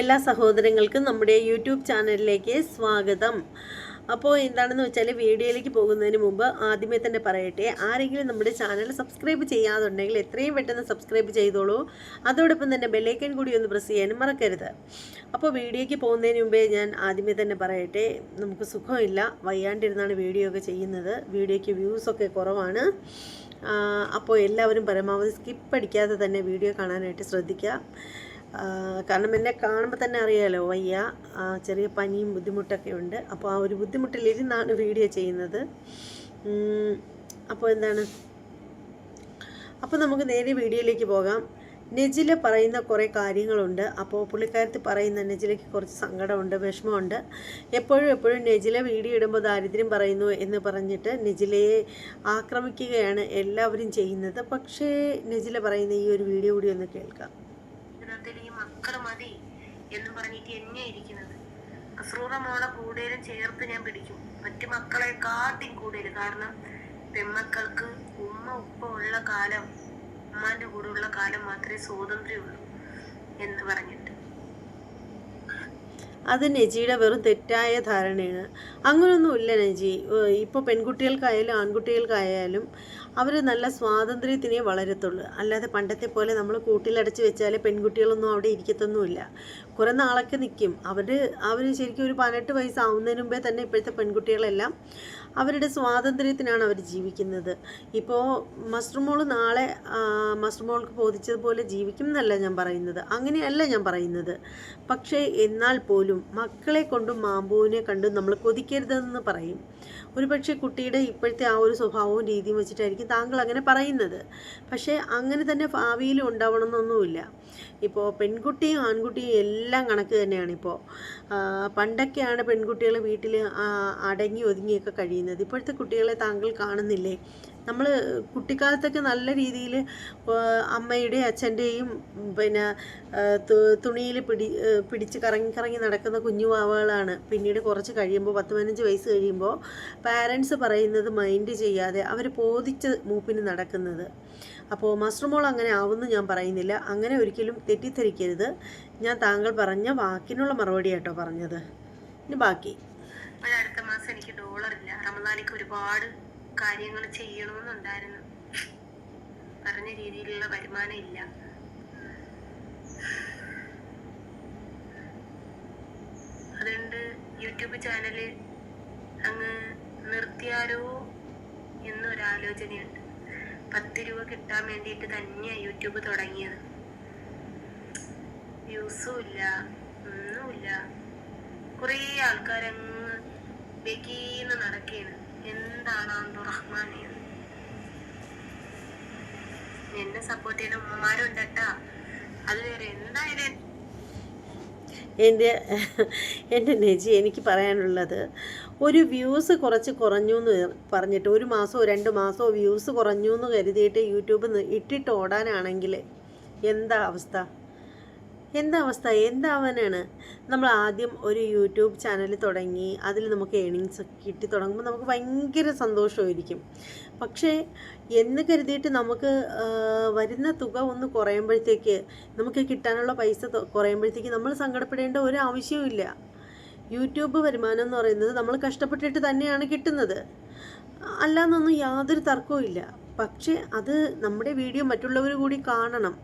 എല്ലാ സഹോദരങ്ങൾക്കും നമ്മുടെ യൂട്യൂബ് ചാനലിലേക്ക് സ്വാഗതം. അപ്പോൾ എന്താണെന്ന് വെച്ചാൽ വീഡിയോയിലേക്ക് പോകുന്നതിന് മുമ്പ് ആദ്യമേ തന്നെ പറയട്ടെ ആരെങ്കിലും നമ്മുടെ ചാനൽ സബ്സ്ക്രൈബ് ചെയ്യാതുണ്ടെങ്കിൽ എത്രയും പെട്ടെന്ന് സബ്സ്ക്രൈബ് ചെയ്തോളൂ. അതോടൊപ്പം തന്നെ ബെല്ലൈക്കൻ കൂടി ഒന്ന് പ്രസ് ചെയ്യാനും മറക്കരുത്. അപ്പോൾ വീഡിയോയ്ക്ക് പോകുന്നതിന് മുമ്പേ ഞാൻ ആദ്യമേ തന്നെ പറയട്ടെ നമുക്ക് സുഖമില്ല. വയ്യാണ്ടിരുന്നാണ് വീഡിയോ ഒക്കെ ചെയ്യുന്നത്. വീഡിയോയ്ക്ക് വ്യൂസൊക്കെ കുറവാണ്. അപ്പോൾ എല്ലാവരും പരമാവധി സ്കിപ്പ് അടിക്കാതെ തന്നെ വീഡിയോ കാണാനായിട്ട് ശ്രദ്ധിക്കുക. കാരണം എന്നെ കാണുമ്പോൾ തന്നെ അറിയാലോ വയ്യ. ചെറിയ പനിയും ബുദ്ധിമുട്ടൊക്കെ ഉണ്ട്. അപ്പോൾ ആ ഒരു ബുദ്ധിമുട്ടിലിരുന്നാണ് വീഡിയോ ചെയ്യുന്നത്. അപ്പോൾ എന്താണ്? അപ്പോൾ നമുക്ക് നേരെ വീഡിയോയിലേക്ക് പോകാം. നെജിൽ പറയുന്ന കുറേ കാര്യങ്ങളുണ്ട്. അപ്പോൾ പുള്ളിക്കാരത്തി പറയുന്ന നെജിലേക്ക് കുറച്ച് സങ്കടമുണ്ട് വിഷമമുണ്ട്. എപ്പോഴും എപ്പോഴും നെജില വീഡിയോ ഇടുമ്പോൾ ദാരിദ്ര്യം പറയുന്നു എന്ന് പറഞ്ഞിട്ട് നെജിലയെ ആക്രമിക്കുകയാണ് എല്ലാവരും ചെയ്യുന്നത്. പക്ഷേ നെജില പറയുന്ന ഈ ഒരു വീഡിയോ കൂടി ഒന്ന് കേൾക്കാം. മക്കൾ മതി എന്ന് പറഞ്ഞിട്ട് എന്നെ ഇരിക്കുന്നത്. അസ്രൂറ മോളെ കൂടുതലും ചേർത്ത് ഞാൻ പിടിക്കും. മറ്റു മക്കളെ കാട്ടി കൂടുതൽ കാരണം പെൺമക്കൾക്ക് ഉമ്മ ഉപ്പ ഉള്ള കാലം ഉമ്മാന്റെ കൂടെ ഉള്ള കാലം മാത്രമേ സ്വാതന്ത്ര്യമുള്ളൂ എന്ന് പറഞ്ഞിട്ട്. അത് നജിയുടെ വെറും തെറ്റായ ധാരണയാണ്. അങ്ങനെയൊന്നുമില്ല നജി. ഇപ്പോൾ പെൺകുട്ടികൾക്കായാലും ആൺകുട്ടികൾക്കായാലും അവർ നല്ല സ്വാതന്ത്ര്യത്തിനേ വളരത്തുള്ളൂ. അല്ലാതെ പണ്ടത്തെ പോലെ നമ്മൾ കൂട്ടിലടച്ച് വെച്ചാൽ പെൺകുട്ടികളൊന്നും അവിടെ ഇരിക്കത്തൊന്നുമില്ല. കുറേ നാളൊക്കെ നിൽക്കും അവർ അവർ ശരിക്കും ഒരു പതിനെട്ട് വയസ്സാവുന്നതിന് മുമ്പേ തന്നെ ഇപ്പോഴത്തെ പെൺകുട്ടികളെല്ലാം അവരുടെ സ്വാതന്ത്ര്യത്തിനാണ് അവർ ജീവിക്കുന്നത്. ഇപ്പോൾ മസ്റ്റർമോൾ നാളെ മസ്റ്റർമോൾക്ക് ബോധിച്ചതുപോലെ ജീവിക്കും എന്നല്ല ഞാൻ പറയുന്നത്. അങ്ങനെയല്ല ഞാൻ പറയുന്നത്. പക്ഷേ എന്നാൽ പോലും മക്കളെ കൊണ്ടും മാമ്പൂവിനെ കണ്ടും നമ്മൾ കൊതിക്കരുതെന്ന് പറയും. ഒരു പക്ഷേ കുട്ടിയുടെ ഇപ്പോഴത്തെ ആ ഒരു സ്വഭാവവും രീതിയും വെച്ചിട്ടായിരിക്കും താങ്കൾ അങ്ങനെ പറയുന്നത്. പക്ഷേ അങ്ങനെ തന്നെ ഭാവിയിലും ഉണ്ടാവണമെന്നൊന്നുമില്ല. ഇപ്പോൾ പെൺകുട്ടിയും ആൺകുട്ടിയും എല്ലാം കണക്ക് തന്നെയാണ് ഇപ്പോൾ. പണ്ടൊക്കെയാണ് പെൺകുട്ടികൾ വീട്ടിൽ അടങ്ങി ഒതുങ്ങിയൊക്കെ കഴിയുന്നത്. ഇപ്പോഴത്തെ കുട്ടികളെ താങ്കൾ കാണുന്നില്ലേ? നമ്മൾ കുട്ടിക്കാലത്തൊക്കെ നല്ല രീതിയിൽ അമ്മയുടെയും അച്ഛന്റെയും പിന്നെ തുണിയിൽ പിടി പിടിച്ച് കറങ്ങി കറങ്ങി നടക്കുന്ന കുഞ്ഞു വാവകളാണ്. പിന്നീട് കുറച്ച് കഴിയുമ്പോൾ പത്ത് പതിനഞ്ച് വയസ്സ് കഴിയുമ്പോൾ പാരൻസ് പറയുന്നത് മൈൻഡ് ചെയ്യാതെ അവർ ബോധിച്ച് മൂപ്പിന് നടക്കുന്നത്. അപ്പോൾ മാസ്റ്റർ മോൾ അങ്ങനെ ആവുമെന്ന് ഞാൻ പറയുന്നില്ല. അങ്ങനെ ഒരിക്കലും തെറ്റിദ്ധരിക്കരുത്. ഞാൻ താങ്കൾ പറഞ്ഞ വാക്കിനുള്ള മറുപടി കേട്ടോ പറഞ്ഞത്. ഇനി ബാക്കി. അടുത്ത മാസം എനിക്ക് ഡോളറില്ല റമദാനിക്ക് ഒരുപാട് കാര്യങ്ങൾ ചെയ്യണമെന്നുണ്ടായിരുന്നു പറഞ്ഞ രീതിയിലുള്ള വരുമാനം ഇല്ല. അതുകൊണ്ട് യൂട്യൂബ് ചാനൽ അങ്ങ് നിർത്തിയാലോ എന്നൊരാലോചനയുണ്ട്. പത്ത് രൂപ കിട്ടാൻ വേണ്ടിയിട്ട് തന്നെയാണ് യൂട്യൂബ് തുടങ്ങിയത്. വ്യൂസും ഇല്ല ഒന്നുമില്ല. കുറേ ആൾക്കാരങ്ങ് ബെക്കീന്ന് നടക്കുകയാണ് എന്താണ് അബ്ദുറഹ്മാനെ എന്നെ സപ്പോർട്ട് ചെയ്യുന്ന ഉമ്മമാരും കേട്ടാ അത് വേറെ എന്തായാലും എന്റെ എന്റെ നെജി എനിക്ക് പറയാനുള്ളത് ഒരു വ്യൂസ് കുറച്ച് കുറഞ്ഞു എന്ന് പറഞ്ഞിട്ട് ഒരു മാസമോ രണ്ട് മാസമോ വ്യൂസ് കുറഞ്ഞു എന്ന് കരുതിയിട്ട് യൂട്യൂബ് ഇട്ടിട്ട് ഓടാനാണെങ്കിൽ എന്താ അവസ്ഥ? എന്താ അവസ്ഥ? എന്താവാനാണ് നമ്മൾ ആദ്യം ഒരു യൂട്യൂബ് ചാനൽ തുടങ്ങി അതിൽ നമുക്ക് ഏണിങ്സ് കിട്ടി തുടങ്ങുമ്പോൾ നമുക്ക് ഭയങ്കര സന്തോഷമായിരിക്കും. പക്ഷേ എന്ന് കരുതിയിട്ട് നമുക്ക് വരുന്ന തുക ഒന്ന് കുറയുമ്പോഴത്തേക്ക് നമുക്ക് കിട്ടാനുള്ള പൈസ കുറയുമ്പോഴത്തേക്ക് നമ്മൾ സങ്കടപ്പെടേണ്ട ഒരു ആവശ്യവുമില്ല യൂട്യൂബ് വരുമാനം എന്ന് പറയുന്നത് നമ്മൾ കഷ്ടപ്പെട്ടിട്ട് തന്നെയാണ് കിട്ടുന്നത്. അല്ലാന്നൊന്നും യാതൊരു തർക്കവും പക്ഷേ അത് നമ്മുടെ വീഡിയോ മറ്റുള്ളവർ കൂടി കാണണം.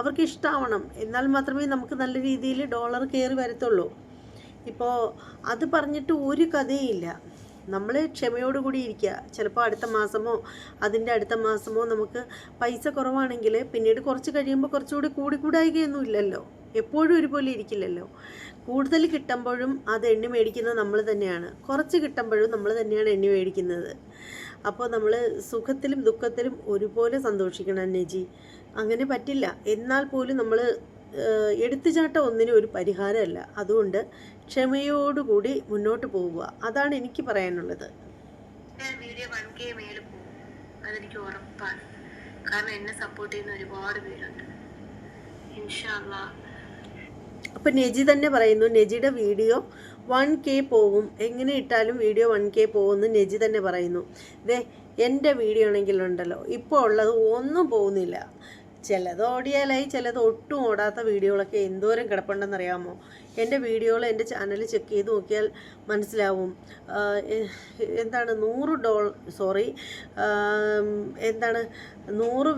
അവർക്ക് ഇഷ്ടമാവണം എന്നാൽ മാത്രമേ നമുക്ക് നല്ല രീതിയിൽ ഡോളർ കയറി വരത്തുള്ളൂ. ഇപ്പോൾ അത് പറഞ്ഞിട്ട് ഒരു കഥയില്ല. നമ്മൾ ക്ഷമയോടുകൂടി ഇരിക്കുക ചിലപ്പോൾ അടുത്ത മാസമോ അതിന്റെ അടുത്ത മാസമോ നമുക്ക് പൈസ കുറവാണെങ്കിൽ പിന്നീട് കുറച്ച് കഴിയുമ്പോൾ കുറച്ചുകൂടി കൂടിക്കൂടായികയൊന്നും ഇല്ലല്ലോ എപ്പോഴും ഒരുപോലെ ഇരിക്കില്ലല്ലോ. കൂടുതൽ കിട്ടുമ്പോഴും അത് എണ്ണി മേടിക്കുന്നത് നമ്മൾ തന്നെയാണ്. കുറച്ച് കിട്ടുമ്പോഴും നമ്മൾ തന്നെയാണ് എണ്ണി മേടിക്കുന്നത്. അപ്പോൾ നമ്മൾ സുഖത്തിലും ദുഃഖത്തിലും ഒരുപോലെ സന്തോഷിക്കണം നെജി അങ്ങനെ പറ്റില്ല. എന്നാൽ പോലും നമ്മൾ എടുത്തുചാട്ടം ഒന്നിനും ഒരു പരിഹാരമല്ല. അതുകൊണ്ട് ക്ഷമയോടുകൂടി മുന്നോട്ട് പോവുക. അതാണ് എനിക്ക് പറയാനുള്ളത്. വീഡിയോ വൺ കെ മേലെ പോകും. അതെനിക്ക് ഉറപ്പാണ്. കാരണം എന്നെ സപ്പോർട്ട് ചെയ്യുന്ന ഒരുപാട് പേരുണ്ട്. ഇൻഷാല്ലാ അപ്പം നെജി തന്നെ പറയുന്നു നെജിയുടെ വീഡിയോ വൺ കെ പോവും. എങ്ങനെ ഇട്ടാലും വീഡിയോ വൺ കെ പോകുമെന്ന് നെജി തന്നെ പറയുന്നു. ദേ എന്റെ വീഡിയോ ആണെങ്കിലുണ്ടല്ലോ. ഇപ്പോൾ ഉള്ളത് ഒന്നും പോകുന്നില്ല. ചിലത് ഓടിയാലായി ചിലത് ഒട്ടും ഓടാത്ത വീഡിയോകളൊക്കെ എന്തോരം കിടപ്പുണ്ടെന്നറിയാമോ? എന്റെ വീഡിയോകൾ എന്റെ ചാനൽ ചെക്ക് ചെയ്ത് നോക്കിയാൽ മനസ്സിലാവും. എന്താണ് നൂറ് ഡോൾ സോറി എന്താണ് നൂറ്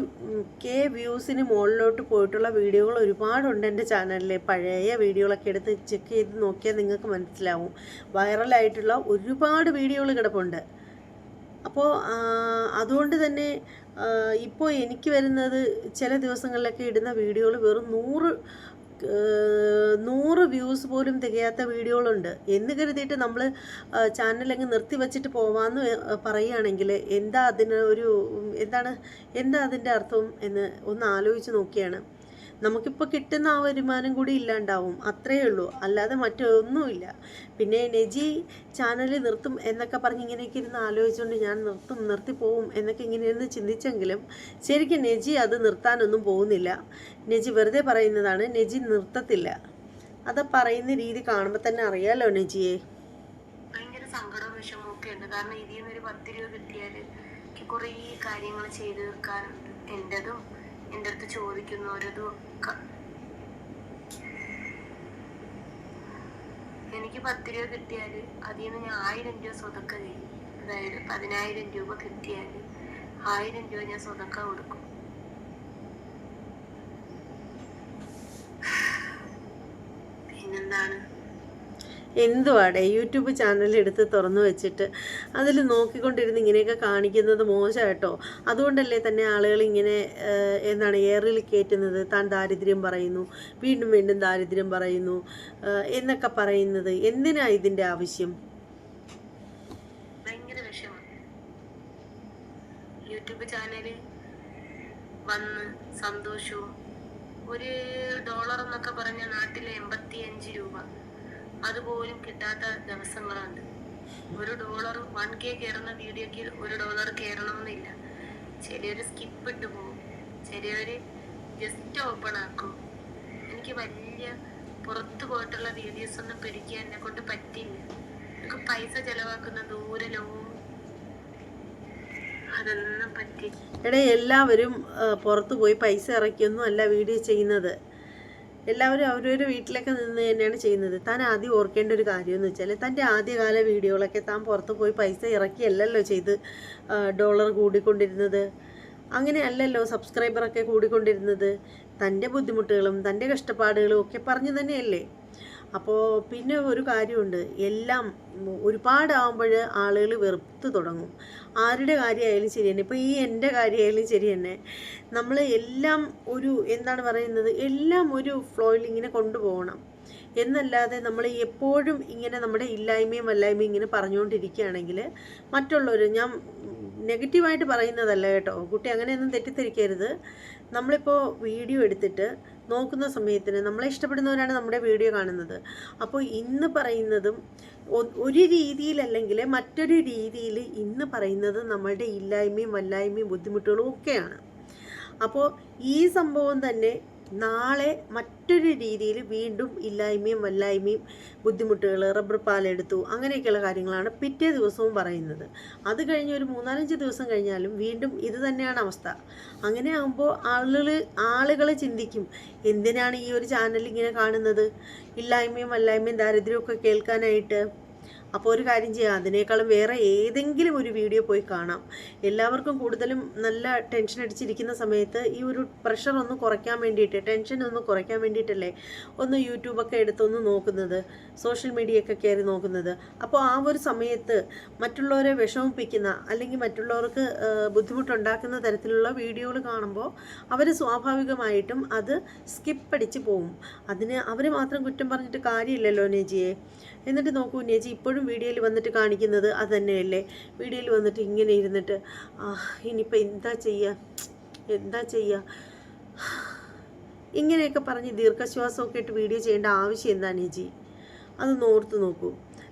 കെ വ്യൂസിന് മുകളിലോട്ട് പോയിട്ടുള്ള വീഡിയോകൾ ഒരുപാടുണ്ട് എന്റെ ചാനലിൽ. പഴയ വീഡിയോകളൊക്കെ എടുത്ത് ചെക്ക് ചെയ്ത് നോക്കിയാൽ നിങ്ങൾക്ക് മനസ്സിലാവും. വൈറലായിട്ടുള്ള ഒരുപാട് വീഡിയോകൾ കിടപ്പുണ്ട്. അപ്പോൾ അതുകൊണ്ട് തന്നെ ഇപ്പോൾ എനിക്ക് വരുന്നത് ചില ദിവസങ്ങളിലൊക്കെ ഇടുന്ന വീഡിയോകൾ വെറും നൂറ് നൂറ് വ്യൂസ് പോലും തികയാത്ത വീഡിയോകളുണ്ട്. എന്ന് കരുതിയിട്ട് നമ്മൾ ചാനലങ്ങ് നിർത്തി വെച്ചിട്ട് പോവാമെന്ന് പറയുകയാണെങ്കിൽ എന്താ അതിന് ഒരു എന്താണ് എന്താ അതിന്റെ അർത്ഥം എന്ന് ഒന്ന് ആലോചിച്ച് നോക്കിയാണ്. നമുക്കിപ്പോൾ കിട്ടുന്ന ആ വരുമാനം കൂടി ഇല്ലാണ്ടാവും. അത്രയേ ഉള്ളൂ. അല്ലാതെ മറ്റൊന്നുമില്ല. പിന്നെ നെജി ചാനൽ നിർത്തും എന്നൊക്കെ പറഞ്ഞ് ഇങ്ങനെയൊക്കെ ഇരുന്ന് ആലോചിച്ചുകൊണ്ട് ഞാൻ നിർത്തും നിർത്തിപ്പോവും എന്നൊക്കെ ഇങ്ങനെയൊന്ന് ചിന്തിച്ചെങ്കിലും ശരിക്കും നെജി അത് നിർത്താനൊന്നും പോകുന്നില്ല. നെജി വെറുതെ പറയുന്നതാണ് നെജി നിർത്തത്തില്ല. അത് പറയുന്ന രീതി കാണുമ്പോൾ തന്നെ അറിയാലോ നെജിയെ. ഭയങ്കര സങ്കടവും കാരണം രൂപ കിട്ടിയാൽ കുറേ കാര്യങ്ങൾ ചെയ്തു തീർക്കാനുണ്ട്. എന്റെതും എന്റെ അടുത്ത് ചോദിക്കുന്നവരതും എനിക്ക് പത്ത് രൂപ കിട്ടിയാൽ അതിൽ നിന്ന് ഞാൻ ആയിരം രൂപ സ്വതക്ക ചെയ്യും അതായത് പതിനായിരം രൂപ കിട്ടിയാൽ ആയിരം രൂപ ഞാൻ സ്വതക്ക കൊടുക്കും. പിന്നെന്താണ്? എന്തുവാടെ? യൂട്യൂബ് ചാനൽ എടുത്ത് തുറന്നു വെച്ചിട്ട് അതിൽ നോക്കിക്കൊണ്ടിരുന്ന് ഇങ്ങനെയൊക്കെ കാണിക്കുന്നത് മോശമായിട്ടോ അതുകൊണ്ടല്ലേ തന്നെ ആളുകൾ ഇങ്ങനെ എന്താണ് എയറിൽ കയറ്റുന്നത്? താൻ ദാരിദ്ര്യം പറയുന്നു. വീണ്ടും വീണ്ടും ദാരിദ്ര്യം പറയുന്നു. എന്നൊക്കെ പറയുന്നത് എന്തിനാ ഇതിന്റെ ആവശ്യം? യൂട്യൂബ് ചാനൽ വന്ന് സന്തോഷവും ഒരു ഡോളർ എന്നൊക്കെ പറഞ്ഞ നാട്ടിലെ എൺപത്തി അഞ്ച് രൂപ. അതുപോലും കിട്ടാത്ത ദിവസങ്ങളുണ്ട് ഒരു ഡോളർ വൺ കെ കയറുന്ന വീഡിയോക്ക് ഒരു ഡോളർ കയറണമെന്നില്ല. ചിലര് സ്കിപ്പ് ഇട്ട് പോകും ചിലര് ജസ്റ്റ് ഓപ്പൺ ആക്കും. എനിക്ക് വലിയ പുറത്തു പോയിട്ടുള്ള വീഡിയോസ് ഒന്നും പിടിക്കാൻ എന്നെ കൊണ്ട് പറ്റില്ല എനിക്ക് പൈസ ചെലവാക്കുന്ന ദൂരെ ലോങ് എടാ എല്ലാവരും പുറത്തു പോയി പൈസ ഇറക്കിയൊന്നും അല്ല വീഡിയോ ചെയ്യുന്നത്. എല്ലാവരും അവരവരുടെ വീട്ടിലൊക്കെ നിന്ന് തന്നെയാണ് ചെയ്യുന്നത്. താൻ ആദ്യം ഓർക്കേണ്ട ഒരു കാര്യം എന്ന് വെച്ചാൽ തന്റെ ആദ്യകാല വീഡിയോകളൊക്കെ താൻ പുറത്ത് പോയി പൈസ ഇറക്കിയല്ലല്ലോ ചെയ്ത് ഡോളർ കൂടിക്കൊണ്ടിരുന്നത്. അങ്ങനെ അല്ലല്ലോ സബ്സ്ക്രൈബറൊക്കെ കൂടിക്കൊണ്ടിരുന്നത്. തന്റെ ബുദ്ധിമുട്ടുകളും തന്റെ കഷ്ടപ്പാടുകളും ഒക്കെ പറഞ്ഞു തന്നെയല്ലേ? അപ്പോൾ പിന്നെ ഒരു കാര്യമുണ്ട്. എല്ലാം ഒരുപാടാവുമ്പോൾ ആളുകൾ വെറുത്ത് തുടങ്ങും. ആരുടെ കാര്യമായാലും ശരി തന്നെ. ഇപ്പോൾ ഈ എന്റെ കാര്യമായാലും ശരി തന്നെ. നമ്മൾ എല്ലാം ഒരു എന്താണ് പറയുന്നത്? എല്ലാം ഒരു ഫ്ലോയിൽ ഇങ്ങനെ കൊണ്ടുപോകണം. എന്നല്ലാതെ നമ്മൾ എപ്പോഴും ഇങ്ങനെ നമ്മുടെ ഇല്ലായ്മയും അല്ലായ്മയും ഇങ്ങനെ പറഞ്ഞുകൊണ്ടിരിക്കുകയാണെങ്കിൽ മറ്റുള്ളവർ ഞാൻ നെഗറ്റീവായിട്ട് പറയുന്നതല്ല കേട്ടോ. കുട്ടി അങ്ങനെയൊന്നും തെറ്റിദ്ധരിക്കരുത്. നമ്മളിപ്പോൾ വീഡിയോ എടുത്തിട്ട് നോക്കുന്ന സമയത്തിന് നമ്മളെ ഇഷ്ടപ്പെടുന്നവരാണ് നമ്മുടെ വീഡിയോ കാണുന്നത്. അപ്പോൾ ഇന്ന് പറയുന്നതും ഒരു രീതിയിലല്ലെങ്കിൽ മറ്റൊരു രീതിയിൽ ഇന്ന് പറയുന്നത് നമ്മളുടെ ഇല്ലായ്മയും വല്ലായ്മയും ബുദ്ധിമുട്ടുകളും ഒക്കെയാണ്. അപ്പോൾ ഈ സംഭവം തന്നെ നാളെ മറ്റൊരു രീതിയിൽ വീണ്ടും ഇല്ലായ്മയും വല്ലായ്മയും ബുദ്ധിമുട്ടുകൾ റബ്ബർ പാലെടുത്തു അങ്ങനെയൊക്കെയുള്ള കാര്യങ്ങളാണ് പിറ്റേ ദിവസവും പറയുന്നത്. അത് കഴിഞ്ഞ് ഒരു മൂന്നാലഞ്ച് ദിവസം കഴിഞ്ഞാലും വീണ്ടും ഇത് തന്നെയാണ് അവസ്ഥ. അങ്ങനെ ആകുമ്പോൾ ആളുകൾ ആളുകൾ ചിന്തിക്കും എന്തിനാണ് ഈ ഒരു ചാനൽ ഇങ്ങനെ കാണുന്നത്? ഇല്ലായ്മയും വല്ലായ്മയും ദാരിദ്ര്യമൊക്കെ കേൾക്കാനായിട്ട് അപ്പോൾ ഒരു കാര്യം ചെയ്യാം. അതിനേക്കാളും വേറെ ഏതെങ്കിലും ഒരു വീഡിയോ പോയി കാണാം. എല്ലാവർക്കും കൂടുതലും നല്ല ടെൻഷൻ അടിച്ചിരിക്കുന്ന സമയത്ത് ഈ ഒരു പ്രഷർ ഒന്ന് കുറയ്ക്കാൻ വേണ്ടിയിട്ട് ടെൻഷൻ ഒന്ന് കുറയ്ക്കാൻ വേണ്ടിയിട്ടല്ലേ ഒന്ന് യൂട്യൂബൊക്കെ എടുത്തൊന്ന് നോക്കുന്നത് സോഷ്യൽ മീഡിയ ഒക്കെ കയറി നോക്കുന്നത്. അപ്പോൾ ആ ഒരു സമയത്ത് മറ്റുള്ളവരെ വിഷമിപ്പിക്കുന്ന അല്ലെങ്കിൽ മറ്റുള്ളവർക്ക് ബുദ്ധിമുട്ടുണ്ടാക്കുന്ന തരത്തിലുള്ള വീഡിയോകൾ കാണുമ്പോൾ അവർ സ്വാഭാവികമായിട്ടും അത് സ്കിപ്പ് അടിച്ച് പോവും. അതിന് അവർ മാത്രം കുറ്റം പറഞ്ഞിട്ട് കാര്യമില്ലല്ലോ നെജിയെ. എന്നിട്ട് നോക്കൂ ചേച്ചി ഇപ്പോഴും വീഡിയോയിൽ വന്നിട്ട് കാണിക്കുന്നത് അത് തന്നെയല്ലേ വീഡിയോയിൽ വന്നിട്ട് ഇങ്ങനെ ഇരുന്നിട്ട് ഇനിയിപ്പോൾ എന്താ ചെയ്യുക എന്താ ചെയ്യുക ഇങ്ങനെയൊക്കെ പറഞ്ഞ് ദീർഘശ്വാസമൊക്കെ ഇട്ട് വീഡിയോ ചെയ്യേണ്ട ആവശ്യം എന്താ നെജി? അതൊന്ന് ഓർത്ത് നോക്കൂ.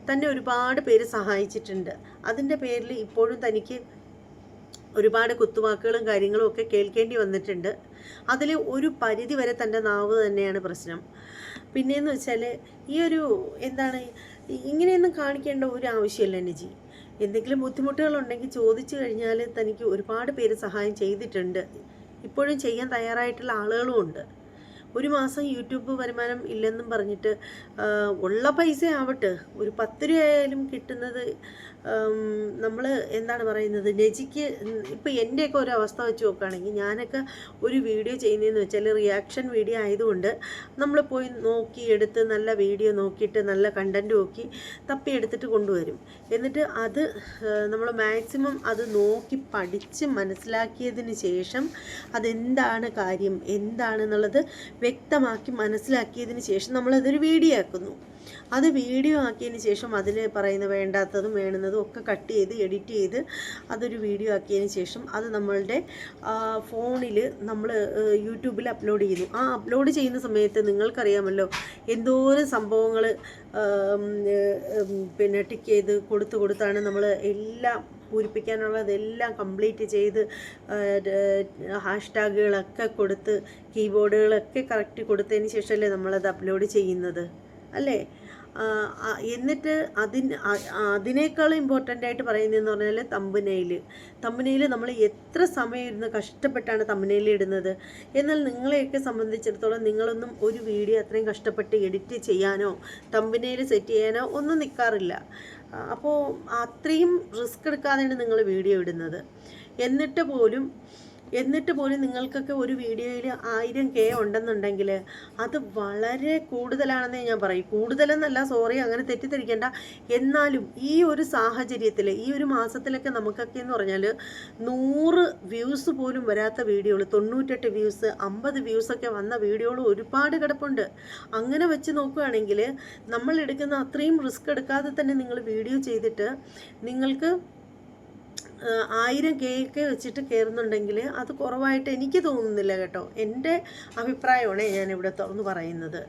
തന്നെ ഒരുപാട് പേര് സഹായിച്ചിട്ടുണ്ട്. അതിന്റെ പേരിൽ ഇപ്പോഴും തനിക്ക് ഒരുപാട് കുത്തുവാക്കുകളും കാര്യങ്ങളും ഒക്കെ കേൾക്കേണ്ടി വന്നിട്ടുണ്ട്. അതിൽ ഒരു പരിധി വരെ തന്റെ നാവ് തന്നെയാണ് പ്രശ്നം. പിന്നെയെന്ന് വെച്ചാൽ ഈ ഒരു എന്താണ് ഇങ്ങനെയൊന്നും കാണിക്കേണ്ട ഒരു ആവശ്യമില്ല എനിജി എന്തെങ്കിലും ബുദ്ധിമുട്ടുകളുണ്ടെങ്കിൽ ചോദിച്ചു കഴിഞ്ഞാൽ തനിക്ക് ഒരുപാട് പേര് സഹായം ചെയ്തിട്ടുണ്ട്. ഇപ്പോഴും ചെയ്യാൻ തയ്യാറായിട്ടുള്ള ആളുകളും ഉണ്ട്. ഒരു മാസം യൂട്യൂബ് വരുമാനം ഇല്ലെന്നും പറഞ്ഞിട്ട് ഉള്ള പൈസ ആവട്ടെ. ഒരു പത്ത് രൂപയായാലും കിട്ടുന്നത് നമ്മൾ എന്താണ് പറയുന്നത് നെജിക്ക് ഇപ്പം എന്റെയൊക്കെ ഒരു അവസ്ഥ വെച്ച് നോക്കുകയാണെങ്കിൽ ഞാനൊക്കെ ഒരു വീഡിയോ ചെയ്യുന്നതെന്ന് വെച്ചാൽ റിയാക്ഷൻ വീഡിയോ ആയതുകൊണ്ട് നമ്മൾ പോയി നോക്കി എടുത്ത് നല്ല വീഡിയോ നോക്കിയിട്ട് നല്ല കണ്ടന്റ് നോക്കി തപ്പി എടുത്തിട്ട് കൊണ്ടുവരും. എന്നിട്ട് അത് നമ്മൾ മാക്സിമം അത് നോക്കി പഠിച്ച് മനസ്സിലാക്കിയതിന് ശേഷം അതെന്താണ് കാര്യം എന്താണെന്നുള്ളത് വ്യക്തമാക്കി മനസ്സിലാക്കിയതിന് ശേഷം നമ്മളതൊരു വീഡിയോ ആക്കുന്നു. അത് വീഡിയോ ആക്കിയതിന് ശേഷം അതിൽ പറയുന്ന വേണ്ടാത്തതും വേണുന്നതും ഒക്കെ കട്ട് ചെയ്ത് എഡിറ്റ് ചെയ്ത് അതൊരു വീഡിയോ ആക്കിയതിന് ശേഷം അത് നമ്മളുടെ ഫോണിൽ നമ്മൾ യൂട്യൂബിൽ അപ്ലോഡ് ചെയ്യുന്നു. ആ അപ്ലോഡ് ചെയ്യുന്ന സമയത്ത് നിങ്ങൾക്കറിയാമല്ലോ എന്തോരം സംഭവങ്ങൾ പിന്നെ ടിക്ക് ചെയ്ത് കൊടുത്ത് കൊടുത്താണ് നമ്മൾ എല്ലാം പൂരിപ്പിക്കാനുള്ളതെല്ലാം കംപ്ലീറ്റ് ചെയ്ത് ഹാഷ്ടാഗുകളൊക്കെ കൊടുത്ത് കീബോർഡുകളൊക്കെ കറക്റ്റ് കൊടുത്തതിന് ശേഷമല്ലേ നമ്മളത് അപ്ലോഡ് ചെയ്യുന്നത്. അല്ലേ? എന്നിട്ട് അതിന് അതിനേക്കാൾ ഇമ്പോർട്ടന്റ് ആയിട്ട് പറയുന്നതെന്ന് പറഞ്ഞാൽ തമ്പനയിൽ തമ്പനയിൽ നമ്മൾ എത്ര സമയം ഇരുന്ന് കഷ്ടപ്പെട്ടാണ് തമ്പനയിൽ ഇടുന്നത്? എന്നാൽ നിങ്ങളെയൊക്കെ സംബന്ധിച്ചിടത്തോളം നിങ്ങളൊന്നും ഒരു വീഡിയോ അത്രയും കഷ്ടപ്പെട്ട് എഡിറ്റ് ചെയ്യാനോ തമ്പനയിൽ സെറ്റ് ചെയ്യാനോ ഒന്നും നിൽക്കാറില്ല അപ്പോൾ അത്രയും റിസ്ക് എടുക്കാതെയാണ് നിങ്ങൾ വീഡിയോ ഇടുന്നത്. എന്നിട്ട് പോലും എന്നിട്ട് പോലും നിങ്ങൾക്കൊക്കെ ഒരു വീഡിയോയിൽ ആയിരം കെ ഉണ്ടെന്നുണ്ടെങ്കിൽ അത് വളരെ കൂടുതലാണെന്നേ ഞാൻ പറയും. കൂടുതലെന്നല്ല സോറി അങ്ങനെ തെറ്റിദ്ധരിക്കേണ്ട. എന്നാലും ഈ ഒരു സാഹചര്യത്തിൽ ഈ ഒരു മാസത്തിലൊക്കെ നമുക്കൊക്കെ എന്ന് പറഞ്ഞാൽ നൂറ് വ്യൂസ് പോലും വരാത്ത വീഡിയോകൾ തൊണ്ണൂറ്റെട്ട് വ്യൂസ് അമ്പത് വ്യൂസൊക്കെ വന്ന വീഡിയോകൾ ഒരുപാട് കിടപ്പുണ്ട്. അങ്ങനെ വെച്ച് നോക്കുകയാണെങ്കിൽ നമ്മൾ എടുക്കുന്ന അത്രയും റിസ്ക് എടുക്കാതെ തന്നെ നിങ്ങൾ വീഡിയോ ചെയ്തിട്ട് നിങ്ങൾക്ക് ആയിരം കേക്ക് വെച്ചിട്ട് കയറുന്നുണ്ടെങ്കിൽ അത് കുറവായിട്ട് എനിക്ക് തോന്നുന്നില്ല കേട്ടോ. എന്റെ അഭിപ്രായമാണ് ഞാനിവിടെ തുറന്ന് പറയുന്നത്.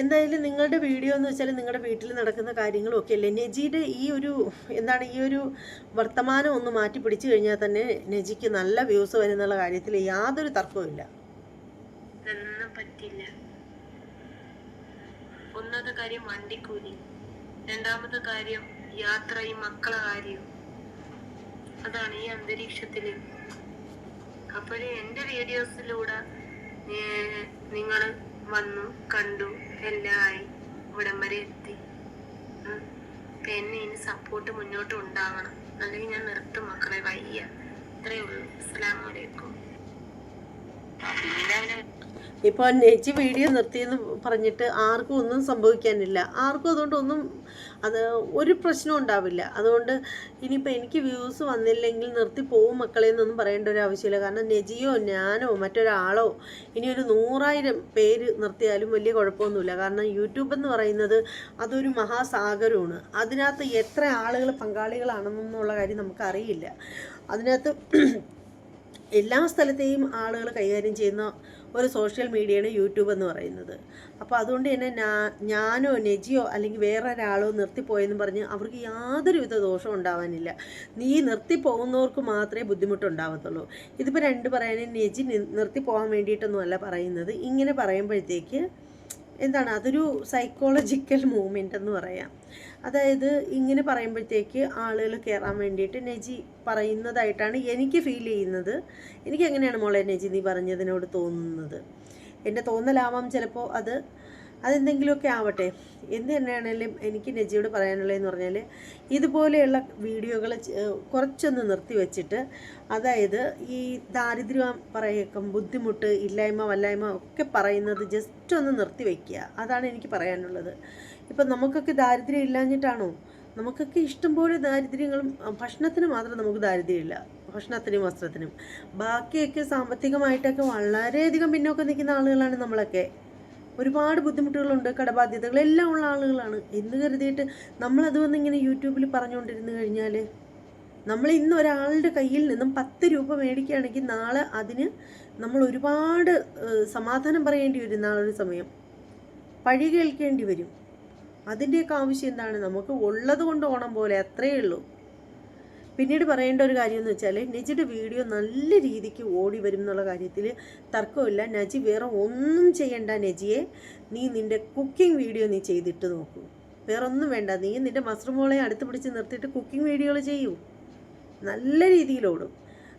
എന്തായാലും നിങ്ങളുടെ വീഡിയോ എന്ന് വെച്ചാൽ നിങ്ങളുടെ വീട്ടിൽ നടക്കുന്ന കാര്യങ്ങളൊക്കെ അല്ലേ? നെജിയുടെ ഈ ഒരു എന്താണ് ഈ ഒരു വർത്തമാനം ഒന്ന് മാറ്റി പിടിച്ചു കഴിഞ്ഞാൽ തന്നെ നെജിക്ക് നല്ല വ്യൂസ് വരുന്നുള്ള കാര്യത്തിൽ യാതൊരു തർക്കവുമില്ല പറ്റില്ല. ഒന്നാമത്തെ കാര്യം വണ്ടിക്കൂലി. രണ്ടാമത്തെ കാര്യം യാത്ര ഈ മക്കളെ കാര്യവും അതാണ് ഈ അന്തരീക്ഷത്തിൽ. അപ്പൊ എന്റെ വീഡിയോസിലൂടെ നിങ്ങൾ വന്നു കണ്ടു എല്ലാം ആയി ഇവിടം വരെ എത്തി. എന്നെ ഇനി സപ്പോർട്ട് മുന്നോട്ട് ഉണ്ടാവണം. അല്ലെങ്കിൽ ഞാൻ നിർത്തും മക്കളെ വയ്യ. ഇത്രയേ ഉള്ളൂ. അസ്സലാമലൈക്കും പിന്നെ അവനെ ഇപ്പോൾ നെജി വീഡിയോ നിർത്തിയെന്ന് പറഞ്ഞിട്ട് ആർക്കും ഒന്നും സംഭവിക്കാനില്ല. ആർക്കും അതുകൊണ്ട് ഒന്നും അത് ഒരു പ്രശ്നവും ഉണ്ടാവില്ല. അതുകൊണ്ട് ഇനിയിപ്പോൾ എനിക്ക് വ്യൂസ് വന്നില്ലെങ്കിൽ നിർത്തി പോവും മക്കളെ എന്നൊന്നും പറയേണ്ട ഒരു ആവശ്യമില്ല. കാരണം നെജിയോ ഞാനോ മറ്റൊരാളോ ഇനി ഒരു നൂറായിരം പേര് നിർത്തിയാലും വലിയ കുഴപ്പമൊന്നുമില്ല. കാരണം യൂട്യൂബ് എന്ന് പറയുന്നത് അതൊരു മഹാസാഗരമാണ്. അതിനകത്ത് എത്ര ആളുകൾ പങ്കാളികളാണെന്നുള്ള കാര്യം നമുക്കറിയില്ല. അതിനകത്ത് എല്ലാ സ്ഥലത്തെയും ആളുകൾ കൈകാര്യം ചെയ്യുന്ന ഒരു സോഷ്യൽ മീഡിയയാണ് യൂട്യൂബ് എന്ന് പറയുന്നത്. അപ്പോൾ അതുകൊണ്ട് തന്നെ ഞാനോ നെജിയോ അല്ലെങ്കിൽ വേറെ ഒരാളോ നിർത്തിപ്പോയെന്ന് പറഞ്ഞ് അവർക്ക് യാതൊരുവിധ ദോഷവും ഉണ്ടാവാനില്ല. നീ നിർത്തിപ്പോകുന്നവർക്ക് മാത്രമേ ബുദ്ധിമുട്ടുണ്ടാവത്തുള്ളൂ. ഇതിപ്പോൾ രണ്ട് പറയാനും നെജി നിർത്തിപ്പോകാൻ നിർത്തി പോകാൻ വേണ്ടിയിട്ടൊന്നും അല്ല പറയുന്നത്. ഇങ്ങനെ പറയുമ്പോഴത്തേക്ക് എന്താണ് അതൊരു സൈക്കോളജിക്കൽ മൂവ്മെന്റ് എന്ന് പറയാം. അതായത് ഇങ്ങനെ പറയുമ്പോഴത്തേക്ക് ആളുകൾ കയറാൻ വേണ്ടിയിട്ട് നെജി പറയുന്നതായിട്ടാണ് എനിക്ക് ഫീൽ ചെയ്യുന്നത്. എനിക്ക് എങ്ങനെയാണ് മോളെ നെജി നീ പറഞ്ഞതിനോട് തോന്നുന്നത്? എന്റെ തോന്നലാവാം ചിലപ്പോൾ അത് അതെന്തെങ്കിലുമൊക്കെ ആവട്ടെ. എന്ത് തന്നെയാണെങ്കിലും എനിക്ക് നജിയോട് പറയാനുള്ളതെന്ന് പറഞ്ഞാൽ ഇതുപോലെയുള്ള വീഡിയോകൾ കുറച്ചൊന്ന് നിർത്തി വെച്ചിട്ട് അതായത് ഈ ദാരിദ്ര്യം പറയേക്കും ബുദ്ധിമുട്ട് ഇല്ലായ്മ വല്ലായ്മ ഒക്കെ പറയുന്നത് ജസ്റ്റ് ഒന്ന് നിർത്തി വയ്ക്കുക അതാണ് എനിക്ക് പറയാനുള്ളത്. ഇപ്പം നമുക്കൊക്കെ ദാരിദ്ര്യം ഇല്ലാഞ്ഞിട്ടാണോ? നമുക്കൊക്കെ ഇഷ്ടംപോലെ ദാരിദ്ര്യങ്ങളും ഭക്ഷണത്തിന് മാത്രം നമുക്ക് ദാരിദ്ര്യമില്ല ഭക്ഷണത്തിനും വസ്ത്രത്തിനും. ബാക്കിയൊക്കെ സാമ്പത്തികമായിട്ടൊക്കെ വളരെയധികം പിന്നോക്കം നിൽക്കുന്ന ആളുകളാണ് നമ്മളൊക്കെ. ഒരുപാട് ബുദ്ധിമുട്ടുകളുണ്ട് കടബാധ്യതകളെല്ലാം ഉള്ള ആളുകളാണ്. എന്ന് കരുതിയിട്ട് നമ്മളത് വന്ന് ഇങ്ങനെ യൂട്യൂബിൽ പറഞ്ഞുകൊണ്ടിരുന്നു കഴിഞ്ഞാൽ നമ്മൾ ഇന്ന് ഒരാളുടെ കയ്യിൽ നിന്നും പത്ത് രൂപ മേടിക്കുകയാണെങ്കിൽ നാളെ അതിന് നമ്മൾ ഒരുപാട് സമാധാനം പറയേണ്ടി വരും നാളെ ഒരു സമയം. പഴി കേൾക്കേണ്ടി വരും. അതിന്റെയൊക്കെ ആവശ്യം എന്താണ്? നമുക്ക് ഉള്ളത് കൊണ്ട് ഓണം പോലെ അത്രയേ ഉള്ളൂ. പിന്നീട് പറയേണ്ട ഒരു കാര്യം എന്ന് വെച്ചാൽ നജിയുടെ വീഡിയോ നല്ല രീതിക്ക് ഓടി വരും എന്നുള്ള കാര്യത്തിൽ തർക്കമില്ല. നജി വേറെ ഒന്നും ചെയ്യണ്ട നജിയെ. നീ നിന്റെ കുക്കിംഗ് വീഡിയോ നീ ചെയ്തിട്ട് നോക്കൂ. വേറെ ഒന്നും വേണ്ട. നീ നിന്റെ മസ്റുമോളെ അടുത്ത് പിടിച്ച് നിർത്തിയിട്ട് കുക്കിംഗ് വീഡിയോകൾ ചെയ്യൂ. നല്ല രീതിയിലോടും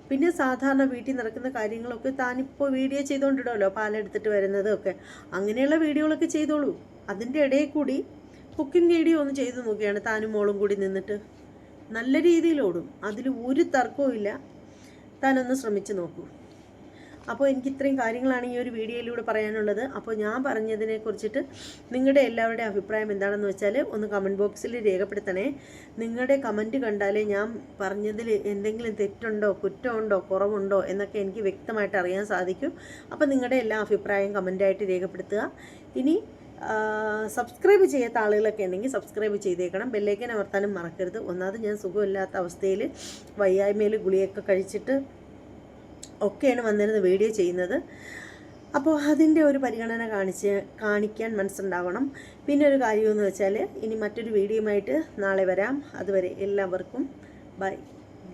പിന്നെ സാധാരണ വീട്ടിൽ നടക്കുന്ന കാര്യങ്ങളൊക്കെ താനിപ്പോൾ വീഡിയോ ചെയ്തുകൊണ്ടിടുമല്ലോ പാലെടുത്തിട്ട് വരുന്നതൊക്കെ അങ്ങനെയുള്ള വീഡിയോകളൊക്കെ ചെയ്തോളൂ. അതിന്റെ ഇടയിൽ കൂടി കുക്കിംഗ് വീഡിയോ ഒന്ന് ചെയ്ത് നോക്കിയാണ് താനും മോളും കൂടി നിന്നിട്ട്. നല്ല രീതിയിൽ ഓടും. അതിൽ ഒരു തർക്കവും ഇല്ല. താനൊന്ന് ശ്രമിച്ചു നോക്കൂ. അപ്പോൾ എനിക്ക് ഇത്രയും കാര്യങ്ങളാണ് ഈ ഒരു വീഡിയോയിലൂടെ പറയാനുള്ളത്. അപ്പോൾ ഞാൻ പറഞ്ഞതിനെ കുറിച്ചിട്ട് നിങ്ങളുടെ എല്ലാവരുടെയും അഭിപ്രായം എന്താണെന്ന് വെച്ചാൽ ഒന്ന് കമന്റ് ബോക്സിൽ രേഖപ്പെടുത്തണേ. നിങ്ങളുടെ കമന്റ് കണ്ടാലേ ഞാൻ പറഞ്ഞതിൽ എന്തെങ്കിലും തെറ്റുണ്ടോ കുറ്റമുണ്ടോ കുറവുണ്ടോ എന്നൊക്കെ എനിക്ക് വ്യക്തമായിട്ട് അറിയാൻ സാധിക്കും. അപ്പോൾ നിങ്ങളുടെ എല്ലാ അഭിപ്രായം കമന്റായിട്ട് രേഖപ്പെടുത്തുക. ഇനി സബ്സ്ക്രൈബ് ചെയ്യാത്ത ആളുകളൊക്കെ ഉണ്ടെങ്കിൽ സബ്സ്ക്രൈബ് ചെയ്തേക്കണം. ബെല്ലേക്കൻ അമർത്താനും മറക്കരുത്. ഒന്നാമത് ഞാൻ സുഖമില്ലാത്ത അവസ്ഥയിൽ വയ്യായ്മയിൽ ഗുളിയൊക്കെ കഴിച്ചിട്ട് ഒക്കെയാണ് വന്നിരുന്ന് വീഡിയോ ചെയ്യുന്നത്. അപ്പോൾ അതിന്റെ ഒരു പരിഗണന കാണിച്ച് കാണിക്കാൻ മനസ്സുണ്ടാവണം. പിന്നെ ഒരു കാര്യമെന്ന് വെച്ചാൽ ഇനി മറ്റൊരു വീഡിയോയുമായിട്ട് നാളെ വരാം. അതുവരെ എല്ലാവർക്കും ബൈ.